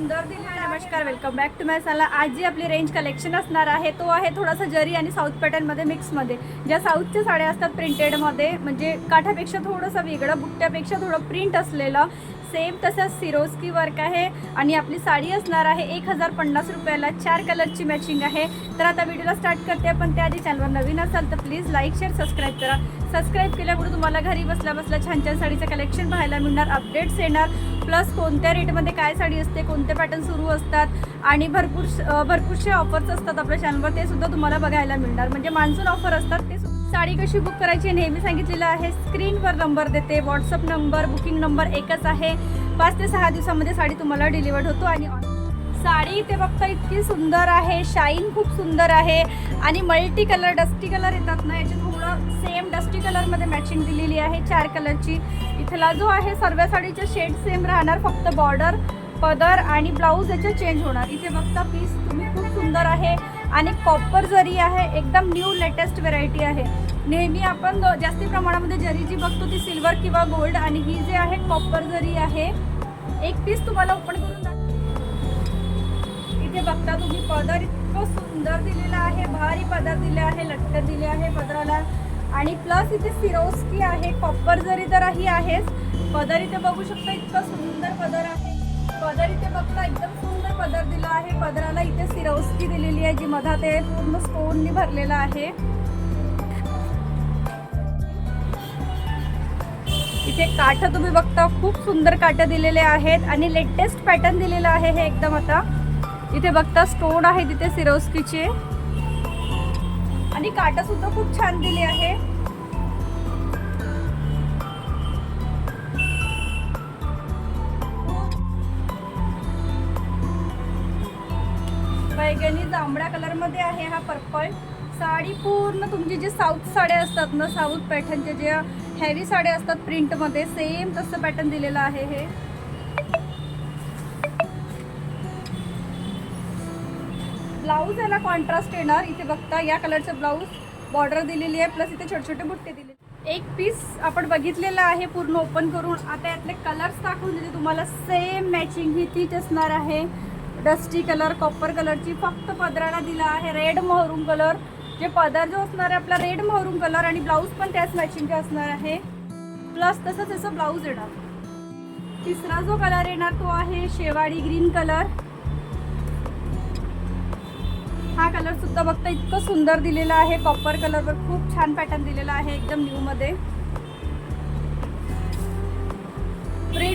सुंदर दिलेला नमस्कार welcome back to my channel आज जी आपली रेंज कलेक्शन असणार आहे तो आहे थोडासा जरी आणि साऊथ पॅटर्नमध्ये मिक्समध्ये ज्या साऊथच्या साड्या असतात प्रिंटेडमध्ये म्हणजे काठापेक्षा थोडंसं वेगळं बुट्ट्यापेक्षा थोडं प्रिंट असलेलं सेम तसंच सिरोस्की वर्क आहे. आणि आपली साडी असणार आहे एक हजार पन्नास रुपयाला. चार कलरची मॅचिंग आहे. तर आता व्हिडिओला स्टार्ट करते. पण त्याआधी चॅनलवर नवीन असाल तर प्लीज लाईक शेअर सबस्क्राईब करा. सबस्क्राईब केल्यामुळे तुम्हाला घरी बसल्या बसल्या छान छान साडीचं कलेक्शन पाहायला मिळणार. अपडेट्स येणार. प्लस कोणत्या रेटमध्ये काय साडी असते कोणते पॅटर्न सुरू असतात आणि भरपूर भरपूरसे ऑफर्स असतात आपल्या चॅनलवर ते सुद्धा तुम्हाला बघायला मिळणार. म्हणजे मान्सून ऑफर असतात ते साडी कशी बुक करायची नेहमी सांगितलेलं आहे. स्क्रीनवर नंबर देते व्हॉट्सअप नंबर बुकिंग नंबर एकच आहे. पाच ते सहा दिवसामध्ये साडी तुम्हाला डिलिवर्ड होतो आणि साडी इथे बघता इतकी सुंदर आहे शाईन खूप सुंदर आहे आणि मल्टी कलर डस्टी कलर येतात ना याचे थोडं सेम डस्टी कलरमध्ये मॅचिंग दिलेली आहे चार कलरची इथला जो आहे सर्व साडीचे शेड सेम राहणार फक्त बॉर्डर पदर आणि ब्लाऊज याचे चेंज होणार. इथे बघता पीस तुम्ही खूप सुंदर आहे. आणि कॉपर जरी आहे एकदम न्यू लेटेस्ट व्हेरायटी आहे. नेहमी आपण जास्ती प्रमाणामध्ये जरी जी बघतो ती सिल्वर किंवा गोल्ड आणि ही जे आहे कॉपर जरी आहे एक पीस तुम्हाला ओपन करून दाख- इथे बघता तुम्ही पदर इतकं सुंदर दिलेला आहे भारी पदर दिले आहे लटकन दिले आहे पदराला. आणि प्लस इथे सिरोस्की आहे कॉपर जरी तर ही आहेच. पदर इथे बघू शकता इतकं सुंदर पदर आहे. पदर इथे बघता एकदम आहे. पदराला इथे सिरोस्की दिलेली आहे जी मधात आहे पूर्ण स्टोननी भरलेला आहे. इथे काठ तुम्ही बघता खूप सुंदर काठ दिलेले आहेत आणि लेटेस्ट पॅटर्न दिलेलं आहे हे एकदम आता. इथे बघता स्टोन आहे तिथे सिरोस्कीचे आणि काठ सुद्धा खूप छान दिले आहे. बैगनी जांभळ्या कलरमध्ये आहे हा पर्पल साडी पूर्ण तुमची जी साऊथ साड्या असतात ना साऊथ पॅटर्नचे जे हॅवी साड्या असतात प्रिंटमध्ये सेम तसं पॅटर्न दिलेलं आहे हे. ब्लाऊज याला कॉन्ट्रास्ट येणार. इथे बघता या कलरचं ब्लाऊज बॉर्डर दिलेली आहे प्लस इथे छोटे छोटे बुट्टे दिले एक पीस आपण बघितलेला आहे पूर्ण ओपन करून. आता यातले कलर्स दाखवून देते तुम्हाला. सेम मॅचिंग ही तीच असणार आहे. डस्टी कलर कॉपर कलरची फक्त पदराला दिला आहे रेड महरून कलर जे पदर जो असणार आहे आपला रेड महरून कलर आणि ब्लाऊज पण त्याच मॅचिंगचे असणार आहे. प्लस तसंच त्याचं ब्लाऊज येणार. तिसरा जो कलर येणार तो आहे शेवाळी ग्रीन कलर हा कलर सुद्धा बघता इतकं सुंदर दिलेला आहे. कॉपर कलरवर खूप छान पॅटर्न दिलेला आहे एकदम न्यू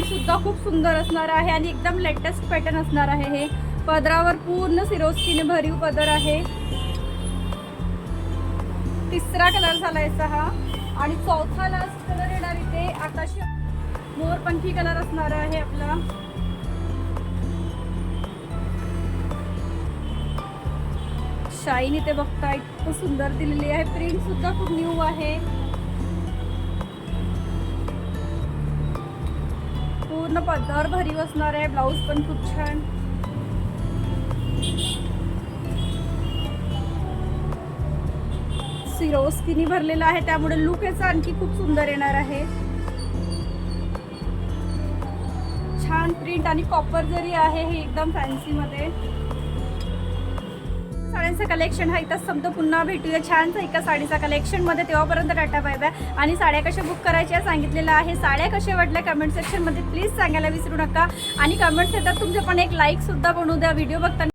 सुद्धा खूप सुंदर असणार आहे आणि एकदम लेटेस्ट पॅटर्न असणार आहे हे. पदरावर पूर्ण सिरोस्कीने भरीव पदर आहे. तिसरा कलर झाला याचा हा. आणि चौथा लास्ट कलर येणार इथे. आकाशी मोरपंखी कलर असणार आहे आपला. शाईन इथे बघता इतकं सुंदर दिलेली आहे. प्रिंट सुद्धा खूप न्यू आहे. पूर्ण पदर भारी बसणार आहे. ब्लाऊज पण खूप छान. सिरोस्किनी भरलेला आहे. त्यामुळे लुक याचा आणखी खूप सुंदर येणार आहे. छान प्रिंट आणि कॉपर जरी आहे हे एकदम फॅन्सी मध्ये. साड्यांचं कलेक्शन हा इथं संपतो पुन्हा भेटूया. छानचं एका साडीचा कलेक्शनमध्ये तेव्हापर्यंत टाटा बाय बाय. आणि साड्या कशा बुक करायच्या सांगितलेलं आहे. साड्या कशा वाटल्या कमेंट सेक्शनमध्ये प्लीज सांगायला विसरू नका. आणि कमेंट्स येतात तुमचे पण एक लाईक सुद्धा बनवू द्या. व्हिडिओ बघताना